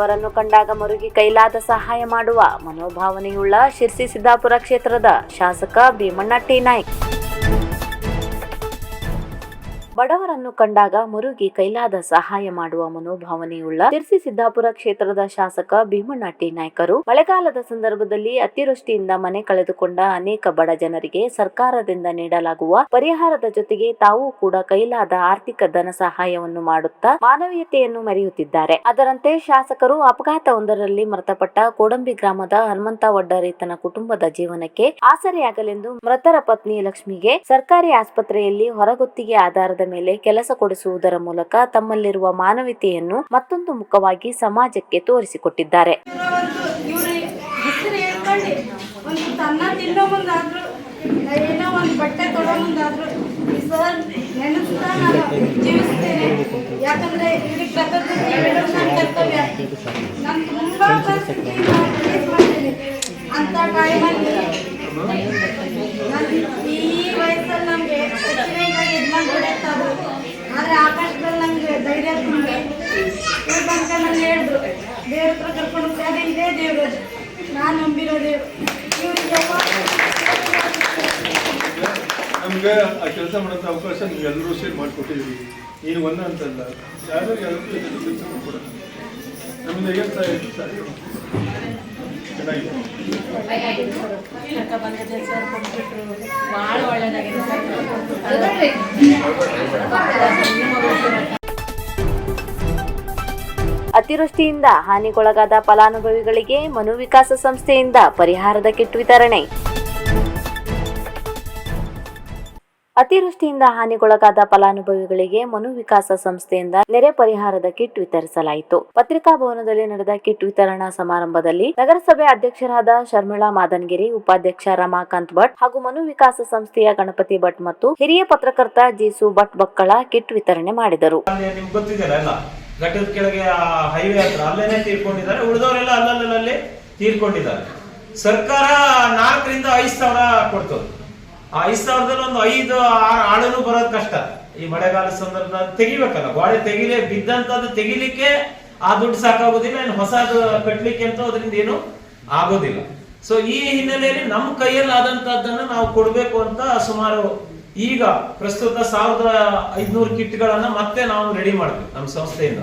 ಬಡವರನ್ನು ಕಂಡಾಗ ಮರುಗಿ ಕೈಲಾದ ಸಹಾಯ ಮಾಡುವ ಮನೋಭಾವನೆಯುಳ್ಳ ಶಿರ್ಸಿ ಸಿದ್ದಾಪುರ ಕ್ಷೇತ್ರದ ಶಾಸಕ ಭೀಮಣ್ಣ ಟಿ ನಾಯ್ಕ್. ಬಡವರನ್ನು ಕಂಡಾಗ ಮುರುಗಿ ಕೈಲಾದ ಸಹಾಯ ಮಾಡುವ ಮನೋಭಾವನೆಯುಳ್ಳ ತಿರ್ಸಿ ಸಿದ್ದಾಪುರ ಕ್ಷೇತ್ರದ ಶಾಸಕ ಭೀಮಣ್ಣ ಟಿ ನಾಯ್ಕರು. ಮಳೆಗಾಲದ ಸಂದರ್ಭದಲ್ಲಿ ಅತಿವೃಷ್ಟಿಯಿಂದ ಮನೆ ಕಳೆದುಕೊಂಡ ಅನೇಕ ಬಡ ಜನರಿಗೆ ಸರ್ಕಾರದಿಂದ ನೀಡಲಾಗುವ ಪರಿಹಾರದ ಜೊತೆಗೆ ತಾವು ಕೂಡ ಕೈಲಾದ ಆರ್ಥಿಕ ಧನ ಸಹಾಯವನ್ನು ಮಾಡುತ್ತಾ ಮಾನವೀಯತೆಯನ್ನು ಮೆರೆಯುತ್ತಿದ್ದಾರೆ. ಅದರಂತೆ ಶಾಸಕರು ಅಪಘಾತವೊಂದರಲ್ಲಿ ಮೃತಪಟ್ಟ ಕೋಡಂಬಿ ಗ್ರಾಮದ ಹನುಮಂತ ವಡ್ಡರೇತನ ಕುಟುಂಬದ ಜೀವನಕ್ಕೆ ಆಸರೆಯಾಗಲೆಂದು ಮೃತರ ಪತ್ನಿ ಲಕ್ಷ್ಮಿಗೆ ಸರ್ಕಾರಿ ಆಸ್ಪತ್ರೆಯಲ್ಲಿ ಹೊರಗುತ್ತಿಗೆ ಆಧಾರದ ಮೇಲೆ ಕೆಲಸ ಕೊಡಿಸುವುದರ ಮೂಲಕ ತಮ್ಮಲ್ಲಿರುವ ಮಾನವೀಯತೆಯನ್ನು ಮತ್ತೊಂದು ಮುಖವಾಗಿ ಸಮಾಜಕ್ಕೆ ತೋರಿಸಿಕೊಟ್ಟಿದ್ದಾರೆ. ಒಂದು ಕಾಯಿ ಹೆಸರು ಈ ಒಂದು ಅನ್ನ ಹತ್ರ ಕರ್ಕೊಂಡು ಹೋಗ್ತಾರೆ ಇದೇ ದೇವರು ನಾನು ನಂಬಿರೋ ದೇವರು. ಇವರಿಗೆ ನಮ್ಗೆ ಆ ಕೆಲಸ ಮಾಡೋಂಥ ಅವಕಾಶ ನಿಮ್ಗೆ ಎಲ್ಲರೂ ಸೇರಿ ಮಾಡಿಕೊಟ್ಟಿದ್ದೀವಿ ನೀನು ಒಂದ ಅಂತಲ್ಲ. ಯಾರು ಯಾರು ಕೆಲಸ ಮಾಡ್ಕೊಡೋಣ ನಮ್ಮಿಂದ ಏನು ಸಹಾಯ ಚೆನ್ನಾಗಿದೆ. ಭಾಳ ಒಳ್ಳೇದಾಗಿದೆ. ಅತಿವೃಷ್ಟಿಯಿಂದ ಹಾನಿಗೊಳಗಾದ ಫಲಾನುಭವಿಗಳಿಗೆ ಮನುವಿಕಾಸ ಸಂಸ್ಥೆಯಿಂದ ಪರಿಹಾರದ ಕಿಟ್ ವಿತರಣೆ. ಅತಿವೃಷ್ಟಿಯಿಂದ ಹಾನಿಗೊಳಗಾದ ಫಲಾನುಭವಿಗಳಿಗೆ ಮನುವಿಕಾಸ ಸಂಸ್ಥೆಯಿಂದ ನೆರೆ ಪರಿಹಾರದ ಕಿಟ್ ವಿತರಿಸಲಾಯಿತು. ಪತ್ರಿಕಾ ಭವನದಲ್ಲಿ ನಡೆದ ಕಿಟ್ ವಿತರಣಾ ಸಮಾರಂಭದಲ್ಲಿ ನಗರಸಭೆ ಅಧ್ಯಕ್ಷರಾದ ಶರ್ಮಿಳಾ ಮಾದನ್ಗಿರಿ, ಉಪಾಧ್ಯಕ್ಷ ರಮಾಕಾಂತ್ ಭಟ್ ಹಾಗೂ ಮನುವಿಕಾಸ ಸಂಸ್ಥೆಯ ಗಣಪತಿ ಭಟ್ ಮತ್ತು ಹಿರಿಯ ಪತ್ರಕರ್ತ ಜಿಸು ಭಟ್ ಬಕ್ಕಳ ಕಿಟ್ ವಿತರಣೆ ಮಾಡಿದರು. ಘಟ್ಟದ ಕೆಳಗೆ ಆ ಹೈವೇ ಹತ್ರ ಅಲ್ಲೇನೆ ತೀರ್ಕೊಂಡಿದ್ದಾರೆ, ಉಳಿದವರೆಲ್ಲ ಅಲ್ಲಲ್ಲಲ್ಲಿ ತೀರ್ಕೊಂಡಿದ್ದಾರೆ. ಸರ್ಕಾರ ನಾಲ್ಕರಿಂದ ಐದು ಸಾವಿರ ಕೊಡ್ತದೆ. ಆ ಐದು ಸಾವಿರದಲ್ಲಿ ಒಂದು ಐದು, ಆರು ಆಳುನು ಬರೋದು ಕಷ್ಟ. ಈ ಮಳೆಗಾಲ ಸಂದರ್ಭ ತೆಗಿಬೇಕಲ್ಲ, ಗೋಡೆ ತೆಗಿಲೇ ಬಿದ್ದಂತದ್ದು ತೆಗಿಲಿಕ್ಕೆ ಆ ದುಡ್ಡು ಸಾಕಾಗೋದಿಲ್ಲ ಏನು ಹೊಸದು ಕಟ್ಟಲಿಕ್ಕೆ ಅಂತ ಅದರಿಂದ ಏನು ಆಗೋದಿಲ್ಲ. ಸೊ ಈ ಹಿನ್ನೆಲೆಯಲ್ಲಿ ನಮ್ಮ ಕೈಯಲ್ಲಿ ಆದಂತಹದ್ದನ್ನು ನಾವು ಕೊಡ್ಬೇಕು ಅಂತ ಸುಮಾರು ಈಗ ಪ್ರಸ್ತುತ ಸಾವಿರದ ಐದುನೂರು ಕಿಟ್ಗಳನ್ನ ಮತ್ತೆ ನಾವು ರೆಡಿ ಮಾಡ್ತೀವಿ ನಮ್ಮ ಸಂಸ್ಥೆಯಿಂದ.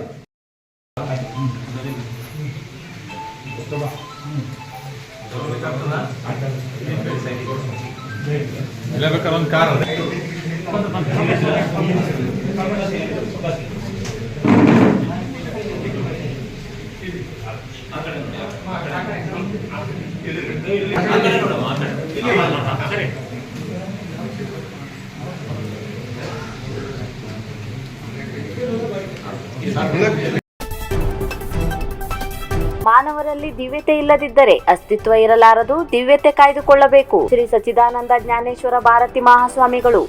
ಮಾನವರಲ್ಲಿ ದಿವ್ಯತೆ ಇಲ್ಲದಿದ್ದರೆ ಅಸ್ತಿತ್ವ ಇರಲಾರದು, ದಿವ್ಯತೆ ಕಾಯ್ದುಕೊಳ್ಳಬೇಕು. ಶ್ರೀ ಸಚ್ಚಿದಾನಂದ ಜ್ಞಾನೇಶ್ವರ ಭಾರತಿ ಮಹಾಸ್ವಾಮಿಗಳು.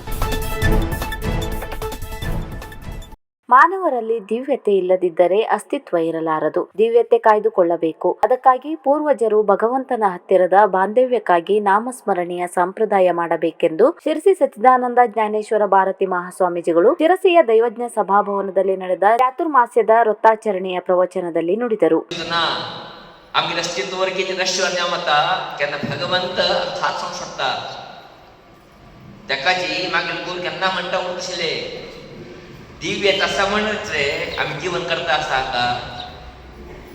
ಮಾನವರಲ್ಲಿ ದಿವ್ಯತೆ ಇಲ್ಲದಿದ್ದರೆ ಅಸ್ತಿತ್ವ ಇರಲಾರದು, ದಿವ್ಯತೆ ಕಾಯ್ದುಕೊಳ್ಳಬೇಕು. ಅದಕ್ಕಾಗಿ ಪೂರ್ವಜರು ಭಗವಂತನ ಹತ್ತಿರದ ಬಾಂಧವ್ಯಕ್ಕಾಗಿ ನಾಮಸ್ಮರಣೆಯ ಸಂಪ್ರದಾಯ ಮಾಡಬೇಕೆಂದು ಶಿರಸಿ ಸಚ್ಚಿದಾನಂದ ಜ್ಞಾನೇಶ್ವರ ಭಾರತಿ ಮಹಾಸ್ವಾಮೀಜಿಗಳು ಶಿರಸಿಯ ದೈವಜ್ಞ ಸಭಾಭವನದಲ್ಲಿ ನಡೆದ ಚಾತುರ್ಮಾಸ್ಯದ ವೃತ್ತಾಚರಣೆಯ ಪ್ರವಚನದಲ್ಲಿ ನುಡಿದರು. ना आमगे अस्तित्वावर किती नश्वर न्यामता केन्ना भगवंत अर्थात सांग शकता. तेकाची मागील गुरू केन्ना म्हणटा म्हणून दिव्य तसा म्हणूच रे आमी जीवन करता आसा का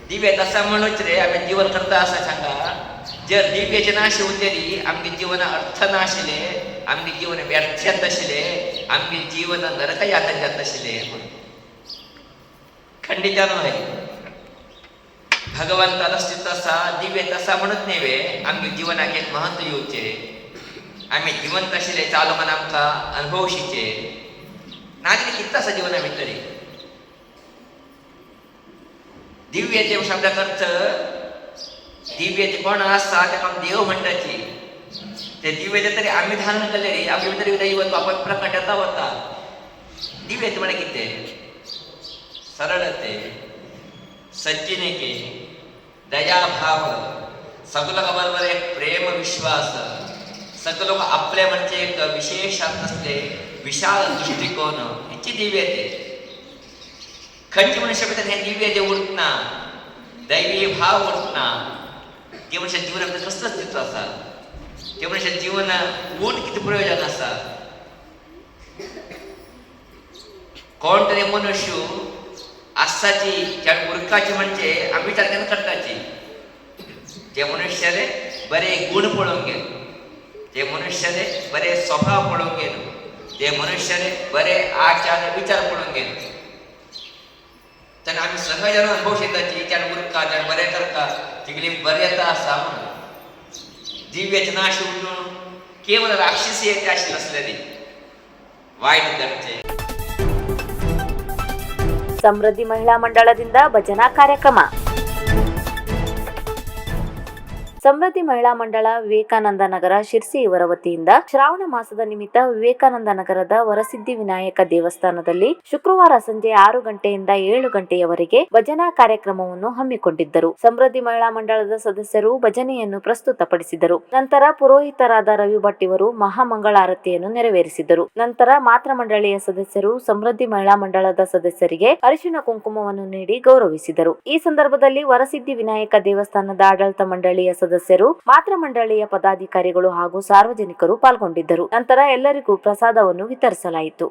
दिव्य तसा म्हणूच रे आमी जीवन करता आसा सांगा. जर दिव्याचे नाश उरलेली आमगे जीवन अर्थ नाशिले आमगे जीवन व्यर्थ जात आशिले आमगे जीवन नरक यातन जात आशिले खंडित न्हय भगवंताला अस्तित्व असा दिव्य तसा म्हणत नेवे आम्ही जीवनाक एक महत्त्व येवचे आम्ही जिवंत आशिल्ले चालू मन आमकां अनुभवशीचे. नागरी कितलो आसा जीवना भितरी दिव्याचे शब्दाक अर्थ दिव्याचे कोण आसा तेका आमी देव म्हणटाची ते दिव्यचे तरी आम्ही धारण केले रे आमी भितर दैवत बापा प्रकट येता वता दिव्यते म्हळ्यार कितें? सरळते सज्जनिके दयाभाव। सगळं बरोबर एक प्रेम विश्वास। सगळं आपले म्हणजे एक विशेष असले विशाल दृष्टिकोन हेची दिव्यते खंयची म्हणू शकता हे दिव्यते उरतना दैवी भाव उठना। ते मनशा जीवनात कसलं अस्तित्व असा ते मनशा जीवन उठ किती प्रयोजन असा कोण तरी मनुष्य? आस्साची त्या मुर्खाची म्हणजे आम्ही तारखेनं करताची. ते मनुष्याले बरे गुण पळून गेले ते मनुष्याने बरे स्वभाव पळून गेलो ते मनुष्याने बरे आचार विचार पळून गेलो त्यांना आम्ही सगळे जण अनुभव शेताची त्या उरका जण बरे करता तिगली बरेता आसा म्हणून. दिव्यचना अशी उठून केवळ राक्षसी येते अशी नसलेली. वाईट करते. ಸಮೃದ್ಧಿ ಮಹಿಳಾ ಮಂಡಳದಿಂದ ಭಜನಾ ಕಾರ್ಯಕ್ರಮ. ಸಮೃದ್ಧಿ ಮಹಿಳಾ ಮಂಡಳ ವಿವೇಕಾನಂದ ನಗರ ಶಿರ್ಸಿ ಇವರ ವತಿಯಿಂದ ಶ್ರಾವಣ ಮಾಸದ ನಿಮಿತ್ತ ವಿವೇಕಾನಂದ ನಗರದ ವರಸಿದ್ಧಿ ವಿನಾಯಕ ದೇವಸ್ಥಾನದಲ್ಲಿ ಶುಕ್ರವಾರ ಸಂಜೆ ಆರು ಗಂಟೆಯಿಂದ ಏಳು ಗಂಟೆಯವರೆಗೆ ಭಜನಾ ಕಾರ್ಯಕ್ರಮವನ್ನು ಹಮ್ಮಿಕೊಂಡಿದ್ದರು. ಸಮೃದ್ಧಿ ಮಹಿಳಾ ಮಂಡಳದ ಸದಸ್ಯರು ಭಜನೆಯನ್ನು ಪ್ರಸ್ತುತಪಡಿಸಿದರು. ನಂತರ ಪುರೋಹಿತರಾದ ರವಿ ಭಟ್ ಇವರು ಮಹಾಮಂಗಳಾರತಿಯನ್ನು ನೆರವೇರಿಸಿದರು. ನಂತರ ಮಾತ್ರ ಮಂಡಳಿಯ ಸದಸ್ಯರು ಸಮೃದ್ಧಿ ಮಹಿಳಾ ಮಂಡಳದ ಸದಸ್ಯರಿಗೆ ಅರಿಶಿಣ ಕುಂಕುಮವನ್ನು ನೀಡಿ ಗೌರವಿಸಿದರು. ಈ ಸಂದರ್ಭದಲ್ಲಿ ವರಸಿದ್ಧಿ ವಿನಾಯಕ ದೇವಸ್ಥಾನದ ಆಡಳಿತ ಮಂಡಳಿಯ ಸದಸ್ಯರು ಮಾತ್ರ ಮಂಡಳಿಯ ಪದಾಧಿಕಾರಿಗಳು ಹಾಗೂ ಸಾರ್ವಜನಿಕರು ಪಾಲ್ಗೊಂಡಿದ್ದರು. ನಂತರ ಎಲ್ಲರಿಗೂ ಪ್ರಸಾದವನ್ನು ವಿತರಿಸಲಾಯಿತು.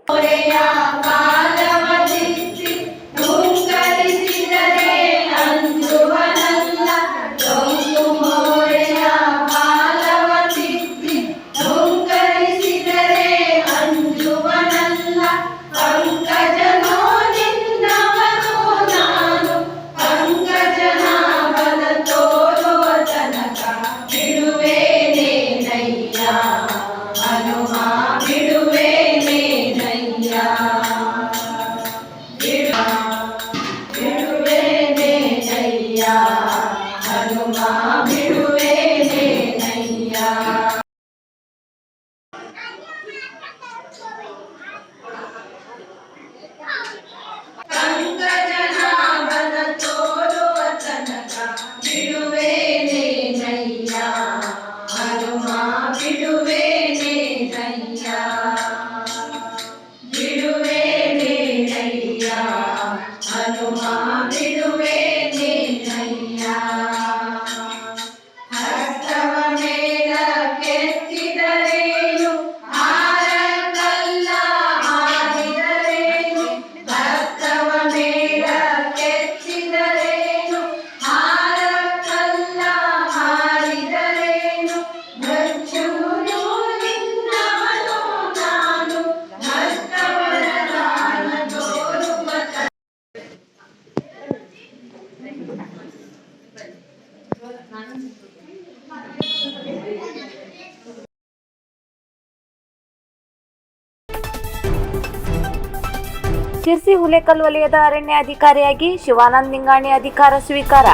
ಶಿರ್ಸಿ ಹುಲೇಕಲ್ ವಲಯದ ಅರಣ್ಯ ಅಧಿಕಾರಿಯಾಗಿ ಶಿವಾನಂದ್ ನಿಂಗಾಣಿ ಅಧಿಕಾರ ಸ್ವೀಕಾರ.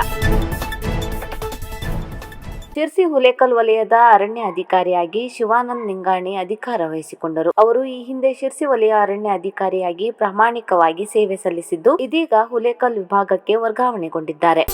ಶಿರ್ಸಿ ಹುಲೇಕಲ್ ವಲಯದ ಅರಣ್ಯ ಅಧಿಕಾರಿಯಾಗಿ ಶಿವಾನಂದ ನಿಂಗಾಣಿ ಅಧಿಕಾರ ವಹಿಸಿಕೊಂಡರು. ಅವರು ಈ ಹಿಂದೆ ಶಿರ್ಸಿ ವಲಯ ಅರಣ್ಯ ಅಧಿಕಾರಿಯಾಗಿ ಪ್ರಾಮಾಣಿಕವಾಗಿ ಸೇವೆ ಸಲ್ಲಿಸಿದ್ದು, ಇದೀಗ ಹುಲೇಕಲ್ ವಿಭಾಗಕ್ಕೆ ವರ್ಗಾವಣೆಗೊಂಡಿದ್ದಾರೆ.